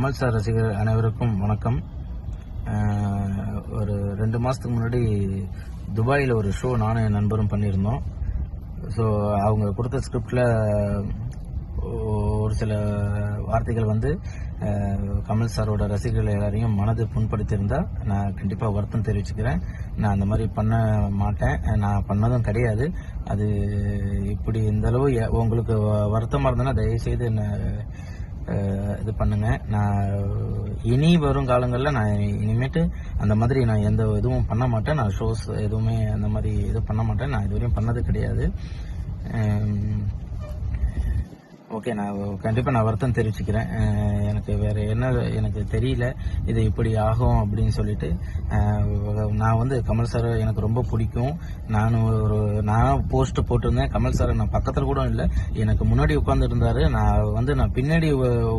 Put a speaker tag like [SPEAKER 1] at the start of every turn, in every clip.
[SPEAKER 1] Kamal sir ரசிகர் அனைவருக்கும் வணக்கம். ஒரு ரெண்டு மாதத்துக்கு முன்னாடி துபாயில் ஒரு ஷோ நானும் என் நண்பரும் பண்ணியிருந்தோம். ஸோ அவங்க கொடுத்த ஸ்கிரிப்டில் ஒரு சில வார்த்தைகள் வந்து கமல் சாரோட ரசிகர்கள் எல்லாரையும் மனது புண்படுத்தியிருந்தா நான் கண்டிப்பாக வருத்தம் தெரிவிச்சுக்கிறேன். நான் அந்த மாதிரி பண்ண மாட்டேன். நான் பண்ணதும் கிடையாது. அது இப்படி இந்தளவு எ- உங்களுக்கு வருத்தமாக இருந்ததுன்னா தயவுசெய்து என்ன இது பண்ணுங்க. நான் இனி வரும் காலங்களில் நான் இனிமேட்டு அந்த மாதிரி நான் எந்த இதுவும் பண்ண மாட்டேன். நான் ஷோஸ் எதுவுமே அந்த மாதிரி இது பண்ண மாட்டேன். நான் இதுவரையும் பண்ணது கிடையாது. ஓகே நான் கண்டிப்பாக நான் வருத்தம் தெரிவிச்சுக்கிறேன். எனக்கு வேறு என்ன எனக்கு தெரியல இது இப்படி ஆகும் அப்படின்னு சொல்லிட்டு. நான் வந்து கமல் சார் எனக்கு ரொம்ப பிடிக்கும். நான் ஒரு நான் போஸ்ட்டு போட்டிருந்தேன். கமல் சார் நான் பக்கத்தில் கூட இல்லை. எனக்கு முன்னாடி உட்காந்துருந்தாரு நான் வந்து நான் பின்னாடி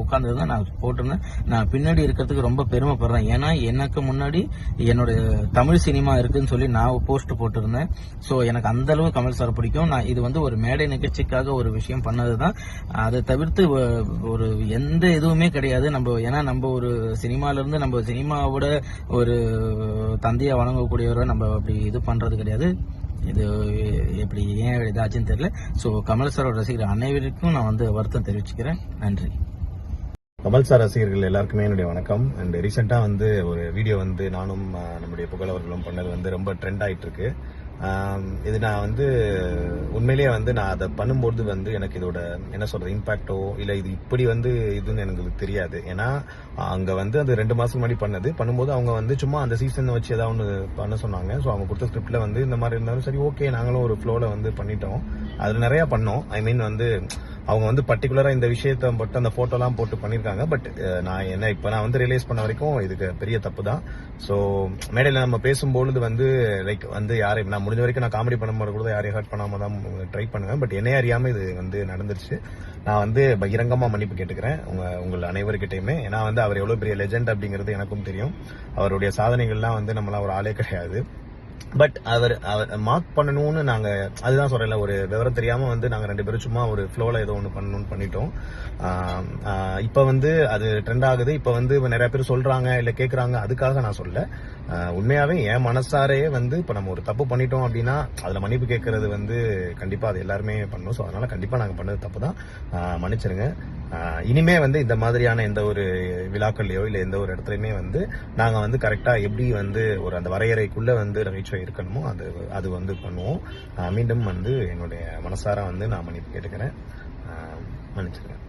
[SPEAKER 1] உட்காந்துருந்தேன் நான் போட்டிருந்தேன். நான் பின்னாடி இருக்கிறதுக்கு ரொம்ப பெருமைப்படுறேன். ஏன்னா எனக்கு முன்னாடி என்னோட தமிழ் சினிமா இருக்குதுன்னு சொல்லி நான் போஸ்ட் போட்டிருந்தேன். ஸோ எனக்கு அந்தளவு கமல் சார் பிடிக்கும். நான் இது வந்து ஒரு மேடை நிகழ்ச்சிக்காக ஒரு விஷயம் பண்ணது தான் அதை தவிர்த்து ஒரு எந்த இதுவுமே கிடையாது. நம்ம ஏன்னா நம்ம ஒரு சினிமால இருந்து நம்ம சினிமாவோட ஒரு தந்தையை வழங்கக்கூடியவரை நம்ம அப்படி இது பண்றது கிடையாது. இது எப்படி ஏன் இதாச்சுன்னு தெரியல. ஸோ கமல் சாரோட ரசிகர் அனைவருக்கும் நான் வந்து வருத்தம் தெரிவிச்சுக்கிறேன். நன்றி.
[SPEAKER 2] கமல் சார் ரசிகர்கள் எல்லாருக்குமே என்னுடைய வணக்கம். அண்ட் ரீசெண்டாக வந்து ஒரு வீடியோ வந்து நானும் நம்முடைய புகழவர்களும் பண்ணது வந்து ரொம்ப ட்ரெண்ட் ஆகிட்டு இருக்கு. இது நான் வந்து உண்மையிலேயே வந்து நான் அதை பண்ணும்போது வந்து எனக்கு இதோட என்ன சொல்கிறது இம்பேக்டோ இல்லை இது இப்படி வந்து இதுன்னு எனக்கு தெரியாது. ஏன்னா அங்கே வந்து அது ரெண்டு மாதத்துக்கு முன்னாடி பண்ணது. பண்ணும்போது அவங்க வந்து சும்மா அந்த சீசனை வச்சு ஏதாவது ஒன்று பண்ண சொன்னாங்க. ஸோ அவங்க கொடுத்த ஸ்கிரிப்டில் வந்து இந்த மாதிரி இருந்தாலும் சரி ஓகே நாங்களும் ஒரு ஃப்ளோவில் வந்து பண்ணிட்டோம். அதில் நிறையா பண்ணோம். ஐ மீன் வந்து அவங்க வந்து பர்டிகுலரா இந்த விஷயத்த மட்டும் அந்த போட்டோலாம் போட்டு பண்ணிருக்காங்க. பட் நான் என்ன இப்ப நான் வந்து ரியலைஸ் பண்ண வரைக்கும் இதுக்கு பெரிய தப்பு தான். ஸோ மேடையில் நம்ம பேசும்பொழுது வந்து லைக் வந்து யாரையும் நான் முடிஞ்ச வரைக்கும் நான் காமெடி பண்ணும்போது கூட யாரையும் ஹர்ட் பண்ணாம தான் ட்ரை பண்ணுவேன். பட் என்னைய அறியாம இது வந்து நடந்துருச்சு. நான் வந்து பகிரங்கமா மன்னிப்பு கேட்டுக்கிறேன். உங்க உங்கள் அனைவருக்கிட்டையுமே ஏன்னா வந்து அவர் எவ்வளவு பெரிய லெஜெண்ட் அப்படிங்கிறது எனக்கும் தெரியும். அவருடைய சாதனைகள்லாம் வந்து நம்மளாம் ஒரு ஆளே கிடையாது. பட் அவர் அவர் மார்க் பண்ணணும்னு நாங்க அதுதான் சொல்றேன்ல ஒரு விவரம் தெரியாம வந்து நாங்க ரெண்டு பேரும் சும்மா ஒரு ஃப்ளோல ஏதோ ஒன்று பண்ணணும்னு பண்ணிட்டோம். இப்போ இப்ப வந்து அது ட்ரெண்ட் ஆகுது. இப்ப வந்து நிறைய பேர் சொல்றாங்க இல்ல கேக்குறாங்க அதுக்காக நான் சொல்ல உண்மையாகவே உண்மையாவே என் மனசாரே வந்து இப்ப நம்ம ஒரு தப்பு பண்ணிட்டோம் அப்படின்னா அதுல மன்னிப்பு கேட்கறது வந்து கண்டிப்பா அது எல்லாருமே பண்ணணும் ஸோ அதனால கண்டிப்பா நாங்க பண்ணது தப்பு தான். மன்னிச்சிருங்க. இனிமே வந்து இந்த மாதிரியான எந்த ஒரு விழாக்கள்லயோ இல்ல எந்த ஒரு இடத்துலயுமே வந்து நாங்க வந்து கரெக்டா எப்படி வந்து ஒரு அந்த வரையறைக்குள்ள வந்து நகைச்சுவை இருக்கணுமோ அது அது வந்து பண்ணுவோம். நான் மீண்டும் வந்து என்னுடைய மனசார வந்து நான் மன்னிப்பு கேட்டுக்கிறேன். மன்னிச்சுக்கிறேன்.